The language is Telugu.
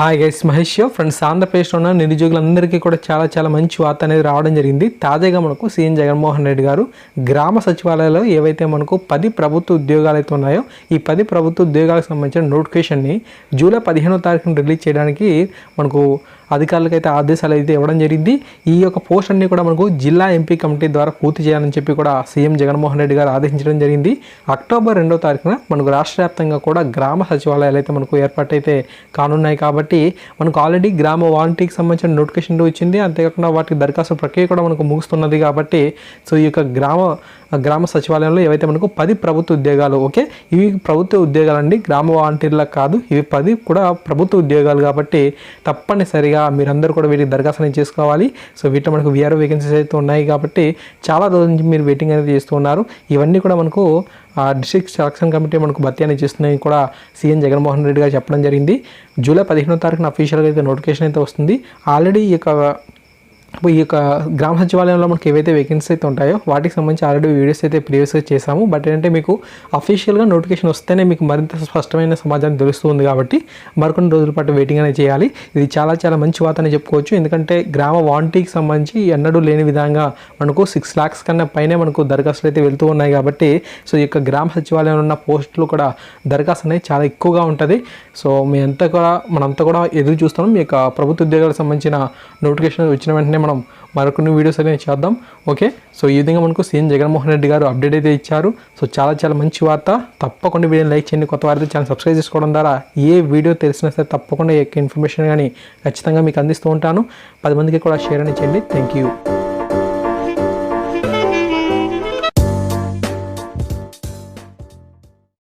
హాయ్ గైస్ మహేష్ ఫ్రెండ్స్ ఆంధ్రప్రదేశ్లో ఉన్న నిరుద్యోగులందరికీ కూడా చాలా చాలా మంచి వార్త అనేది రావడం జరిగింది. తాజాగా మనకు సీఎం జగన్మోహన్ రెడ్డి గారు గ్రామ సచివాలయాల్లో ఏవైతే మనకు పది ప్రభుత్వ ఉద్యోగాలు అయితే ఉన్నాయో ఈ పది ప్రభుత్వ ఉద్యోగాలకు సంబంధించిన నోటిఫికేషన్ని జూలై పదిహేనో తారీఖున రిలీజ్ చేయడానికి మనకు అధికారులకు అయితే ఆదేశాలు అయితే ఇవ్వడం జరిగింది. ఈ యొక్క పోస్ట్ అన్ని కూడా మనకు జిల్లా ఎంపీ కమిటీ ద్వారా పూర్తి చేయాలని చెప్పి కూడా సీఎం జగన్మోహన్ రెడ్డి గారు ఆదేశించడం జరిగింది. అక్టోబర్ రెండో తారీఖున మనకు రాష్ట్ర వ్యాప్తంగా కూడా గ్రామ సచివాలయాలు అయితే మనకు ఏర్పాటైతే కానున్నాయి కాబట్టి మనకు ఆల్రెడీ గ్రామ వాలంటీర్కి సంబంధించిన నోటిఫికేషన్ వచ్చింది. అంతేకాకుండా వాటికి దరఖాస్తు ప్రక్రియ కూడా మనకు ముగుస్తున్నది కాబట్టి సో ఈ యొక్క గ్రామ గ్రామ సచివాలయంలో ఏవైతే మనకు పది ప్రభుత్వ ఉద్యోగాలు ఓకే? ఇవి ప్రభుత్వ ఉద్యోగాలు అండి గ్రామ వాలంటీర్లకు కాదు. ఇవి పది కూడా ప్రభుత్వ ఉద్యోగాలు కాబట్టి తప్పనిసరిగా మీరందరూ కూడా వీటికి దరఖాస్తు అనేది చేసుకోవాలి. సో వీటిలో మనకు విఆర్ఓ వేకెన్సీస్ అయితే ఉన్నాయి కాబట్టి చాలా రోజుల నుంచి మీరు వెయిటింగ్ అనేది చేస్తూ ఉన్నారు. ఇవన్నీ కూడా మనకు డిస్ట్రిక్ట్ సెలక్షన్ కమిటీ మనకు భర్తీ అనేది చేస్తున్నాయి కూడా సీఎం జగన్మోహన్ రెడ్డి గారు చెప్పడం జరిగింది. జూలై పదిహేనో తారీఖున అఫీషియల్గా అయితే నోటిఫికేషన్ అయితే వస్తుంది. ఆల్రెడీ ఈ యొక్క ఈ యొక్క గ్రామ సచివాలయంలో మనకి ఏవైతే వేకెన్సీ అయితే ఉంటాయో వాటికి సంబంధించి ఆల్రెడీ వీడియోస్ అయితే ప్రీవియస్గా చేశాము. బట్ ఏంటంటే మీకు అఫీషియల్గా నోటిఫికేషన్ వస్తేనే మీకు మరింత స్పష్టమైన సమాచారం తెలుస్తుంది కాబట్టి మరికొన్ని రోజుల పాటు వెయిటింగ్ అనేది చేయాలి. ఇది చాలా చాలా మంచి వార్త అని చెప్పుకోవచ్చు. ఎందుకంటే గ్రామ వాంటీకి సంబంధించి ఎన్నడూ లేని విధంగా మనకు సిక్స్ ల్యాక్స్ కన్నా పైనే మనకు దరఖాస్తులు అయితే వెళ్తూ ఉన్నాయి కాబట్టి సో ఈ యొక్క గ్రామ సచివాలయంలో ఉన్న పోస్టులు కూడా దరఖాస్తు అనేది చాలా ఎక్కువగా ఉంటుంది. సో మీ అంతా కూడా మనంతా కూడా ఎదురు చూస్తున్నాం. మీ యొక్క ప్రభుత్వ ఉద్యోగాలకు సంబంధించిన నోటిఫికేషన్ వచ్చిన వెంటనే మనం మరికొన్ని వీడియోస్ అనేవి చేద్దాం. ఓకే సో ఈ విధంగా మనకు సీఎం జగన్మోహన్ రెడ్డి గారు అప్డేట్ అయితే ఇచ్చారు. సో చాలా చాలా మంచి వార్త. తప్పకుండా వీడియోని లైక్ చేయండి. కొత్త వారితో ఛానల్ సబ్స్క్రైబ్ చేసుకోవడం ద్వారా ఏ వీడియో తెలిసినా సరే తప్పకుండా ఇన్ఫర్మేషన్ కానీ ఖచ్చితంగా మీకు అందిస్తూ ఉంటాను. పది మందికి కూడా షేర్ అని చేయండి. Thank you